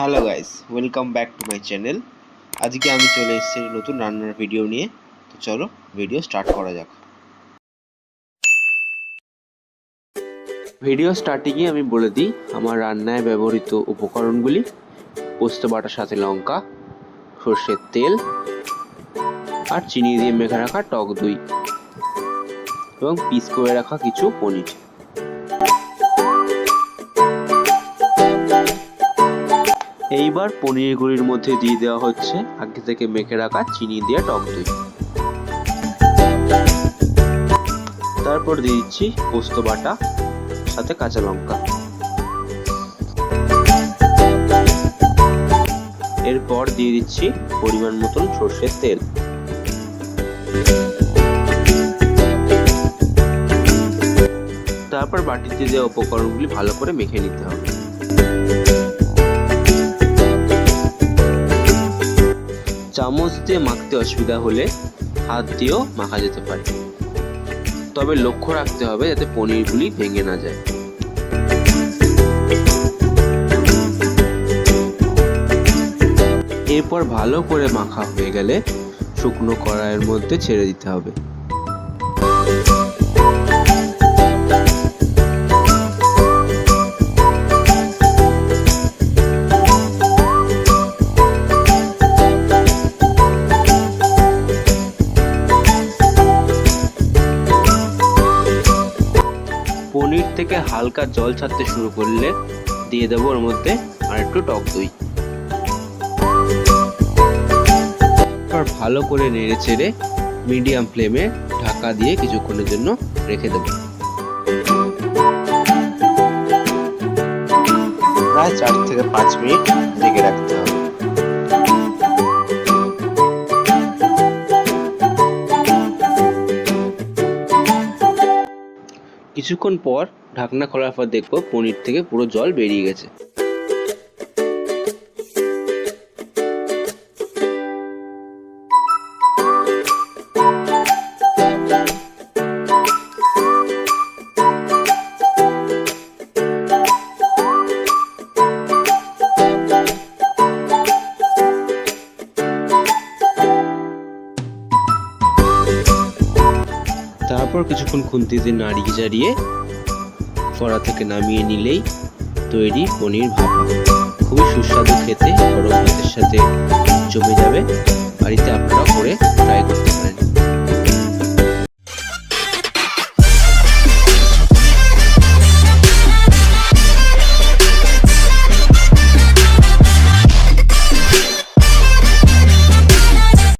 Hello guys welcome back to my channel আজকে আমি চলে এসেছি নতুন রান্নার ভিডিও নিয়ে। তো চলো ভিডিও স্টার্ট করা যাক। ভিডিও স্টার্টিংয়ে আমি বলে দিই, আমার রান্নায় ব্যবহৃত উপকরণগুলি, পোস্ত, বাটার সাথে লঙ্কা, সর্ষের তেল আর চিনি দিয়ে মেখে রাখা টক দই এবং পিস করে রাখা কিছু পনির। এইবার পনিরগুলির মধ্যে দিয়ে দেওয়া হচ্ছে আগে থেকে মেখে রাখা চিনি দিয়ে টক দই। তারপর দিয়ে দিচ্ছি পোস্ত বাটা, সাথে কাঁচা লঙ্কা। এরপর দিয়ে দিচ্ছি পরিমাণ মতন সর্ষের তেল। তারপর বাটিতে দেওয়া উপকরণগুলি ভালো করে মেখে নিতে হবে। চামচ দিয়ে মাখতে অসুবিধা হলে হাত দিয়েও মাখা যেতে পারে। তবে লক্ষ্য রাখতে হবে যাতে পনিরগুলি ভেঙে না যায়। এরপর ভালো করে মাখা হয়ে গেলে শুকনো কড়াইয়ের মধ্যে ছেড়ে দিতে হবে। পনির থেকে হালকা জল ছাড়তে শুরু করলে দিয়ে দেবো ওর মধ্যে আর একটু টক দই। ভালো করে নেড়ে চেড়ে মিডিয়াম ফ্লেমে ঢাকা দিয়ে কিছুক্ষণের জন্য রেখে দেবো। প্রায় চার থেকে পাঁচ মিনিট ঢেকে রাখতে কিছুক্ষণ পর ঢাকনা খোলার পর দেখব পনির থেকে পুরো জল বেরিয়ে গেছে। তারপর কিছুক্ষণ খুন্তিতে নাড়িয়ে চাড়িয়ে কড়া থেকে নামিয়ে নিলেই তৈরি পনির ভাপা। খুবই সুস্বাদু খেতে, গরম ভাতের সাথে।